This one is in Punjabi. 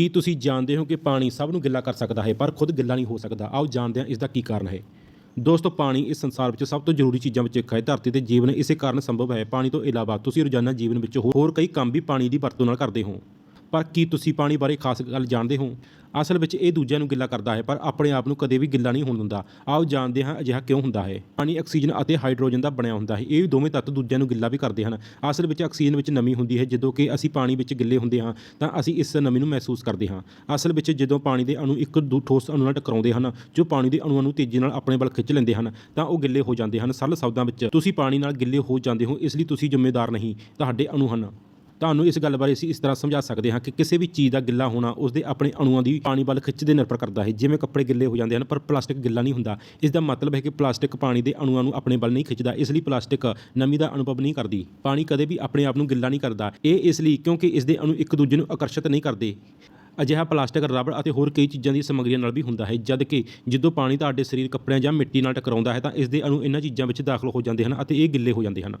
ਕੀ ਤੁਸੀਂ ਜਾਣਦੇ ਹੋ ਕਿ ਪਾਣੀ ਸਭ ਨੂੰ ਗਿੱਲਾ ਕਰ ਸਕਦਾ ਹੈ, ਪਰ ਖੁਦ ਗਿੱਲਾ ਨਹੀਂ ਹੋ ਸਕਦਾ? ਆਓ ਜਾਣਦੇ ਹਾਂ ਇਸ ਦਾ ਕੀ ਕਾਰਨ ਹੈ। ਦੋਸਤੋ, ਪਾਣੀ ਇਸ ਸੰਸਾਰ ਵਿੱਚ ਸਭ ਤੋਂ ਜ਼ਰੂਰੀ ਚੀਜ਼ਾਂ ਵਿੱਚ ਇੱਕ ਹੈ। ਧਰਤੀ ਤੇ ਜੀਵਨ ਇਸੇ ਕਾਰਨ ਸੰਭਵ ਹੈ। ਪਾਣੀ ਤੋਂ ਇਲਾਵਾ ਤੁਸੀਂ ਰੋਜ਼ਾਨਾ ਜੀਵਨ ਵਿੱਚ ਹੋਰ ਕਈ ਕੰਮ ਵੀ ਪਾਣੀ ਦੀ ਵਰਤੋਂ ਨਾਲ ਕਰਦੇ ਹੋ। ਪਰ ਕੀ ਤੁਸੀਂ ਪਾਣੀ ਬਾਰੇ ਖਾਸ ਗੱਲ ਜਾਣਦੇ ਹੋ? ਅਸਲ ਵਿੱਚ ਇਹ ਦੂਜਿਆਂ ਨੂੰ ਗਿੱਲਾ ਕਰਦਾ ਹੈ, ਪਰ ਆਪਣੇ ਆਪ ਨੂੰ ਕਦੇ ਵੀ ਗਿੱਲਾ ਨਹੀਂ ਹੋਣ ਦਿੰਦਾ। ਆਓ ਜਾਣਦੇ ਹਾਂ ਅਜਿਹਾ ਕਿਉਂ ਹੁੰਦਾ ਹੈ। ਪਾਣੀ ਆਕਸੀਜਨ ਅਤੇ ਹਾਈਡਰੋਜਨ ਦਾ ਬਣਿਆ ਹੁੰਦਾ ਹੈ। ਇਹ ਦੋਵੇਂ ਤੱਤ ਦੂਜਿਆਂ ਨੂੰ ਗਿੱਲਾ ਵੀ ਕਰਦੇ ਹਨ। ਅਸਲ ਵਿੱਚ ਆਕਸੀਜਨ ਵਿੱਚ ਨਮੀ ਹੁੰਦੀ ਹੈ, ਜਦੋਂ ਕਿ ਅਸੀਂ ਪਾਣੀ ਵਿੱਚ ਗਿੱਲੇ ਹੁੰਦੇ ਹਾਂ, ਤਾਂ ਅਸੀਂ ਇਸ ਨਮੀ ਨੂੰ ਮਹਿਸੂਸ ਕਰਦੇ ਹਾਂ। ਅਸਲ ਵਿੱਚ ਜਦੋਂ ਪਾਣੀ ਦੇ ਅਣੂ ਇੱਕ ਦੂ ਠੋਸ ਅਣੂ ਨਾਲ ਟਕਰਾਉਂਦੇ ਹਨ, ਜੋ ਪਾਣੀ ਦੇ ਅਣੂਆਂ ਨੂੰ ਤੇਜ਼ੀ ਨਾਲ ਆਪਣੇ ਵੱਲ ਖਿੱਚ ਲੈਂਦੇ ਹਨ, ਤਾਂ ਉਹ ਗਿੱਲੇ ਹੋ ਜਾਂਦੇ ਹਨ ਸਰਲ ਸ਼ਬਦਾਂ ਵਿੱਚ। ਤੁਸੀਂ ਪਾਣੀ ਨਾਲ ਗਿੱਲੇ ਹੋ ਜਾਂਦੇ ਹੋ, ਇਸ ਲਈ ਤੁਸੀਂ ਜ਼ਿੰਮੇਦਾਰ ਨਹੀਂ। ਤੁਹਾਡੇ ਅਣੂ ਹਨ। ਤੁਹਾਨੂੰ ਇਸ ਗੱਲ ਬਾਰੇ ਅਸੀਂ ਇਸ ਤਰ੍ਹਾਂ ਸਮਝਾ ਸਕਦੇ ਹਾਂ ਕਿ ਕਿਸੇ ਵੀ ਚੀਜ਼ ਦਾ ਗਿੱਲਾ ਹੋਣਾ ਉਸ ਦੇ ਆਪਣੇ ਅਣੂਆਂ ਦੀ ਪਾਣੀ ਵੱਲ ਖਿੱਚਦੇ ਨਿਰਭਰ ਕਰਦਾ ਹੈ। ਜਿਵੇਂ ਕੱਪੜੇ ਗਿੱਲੇ ਹੋ ਜਾਂਦੇ ਹਨ, ਪਰ ਪਲਾਸਟਿਕ ਗਿੱਲਾ ਨਹੀਂ ਹੁੰਦਾ। ਇਸ ਦਾ ਮਤਲਬ ਹੈ ਕਿ ਪਲਾਸਟਿਕ ਪਾਣੀ ਦੇ ਅਣੂਆਂ ਨੂੰ ਆਪਣੇ ਵੱਲ ਨਹੀਂ ਖਿੱਚਦਾ, ਇਸ ਲਈ ਪਲਾਸਟਿਕ ਨਮੀ ਦਾ ਅਨੁਭਵ ਨਹੀਂ ਕਰਦੀ। ਪਾਣੀ ਕਦੇ ਵੀ ਆਪਣੇ ਆਪ ਨੂੰ ਗਿੱਲਾ ਨਹੀਂ ਕਰਦਾ। ਇਹ ਇਸ ਲਈ ਕਿਉਂਕਿ ਇਸ ਦੇ ਅਣੂ ਇੱਕ ਦੂਜੇ ਨੂੰ ਆਕਰਸ਼ਿਤ ਨਹੀਂ ਕਰਦੇ। ਅਜਿਹਾ ਪਲਾਸਟਿਕ ਰਬੜ ਅਤੇ ਹੋਰ ਕਈ ਚੀਜ਼ਾਂ ਦੀ ਸਮੱਗਰੀਆਂ ਨਾਲ ਵੀ ਹੁੰਦਾ ਹੈ, ਜਦ ਕਿ ਜਦੋਂ ਪਾਣੀ ਤੁਹਾਡੇ ਸਰੀਰ ਕੱਪੜਿਆਂ ਜਾਂ ਮਿੱਟੀ ਨਾਲ ਟਕਰਾਉਂਦਾ ਹੈ ਤਾਂ ਇਸ ਦੇ ਅਣੂ ਇਹਨਾਂ ਚੀਜ਼ਾਂ ਵਿੱਚ ਦਾਖਲ ਹੋ ਜਾਂਦੇ ਹਨ ਅਤੇ ਇਹ ਗਿੱਲੇ ਹੋ ਜਾਂਦੇ ਹਨ।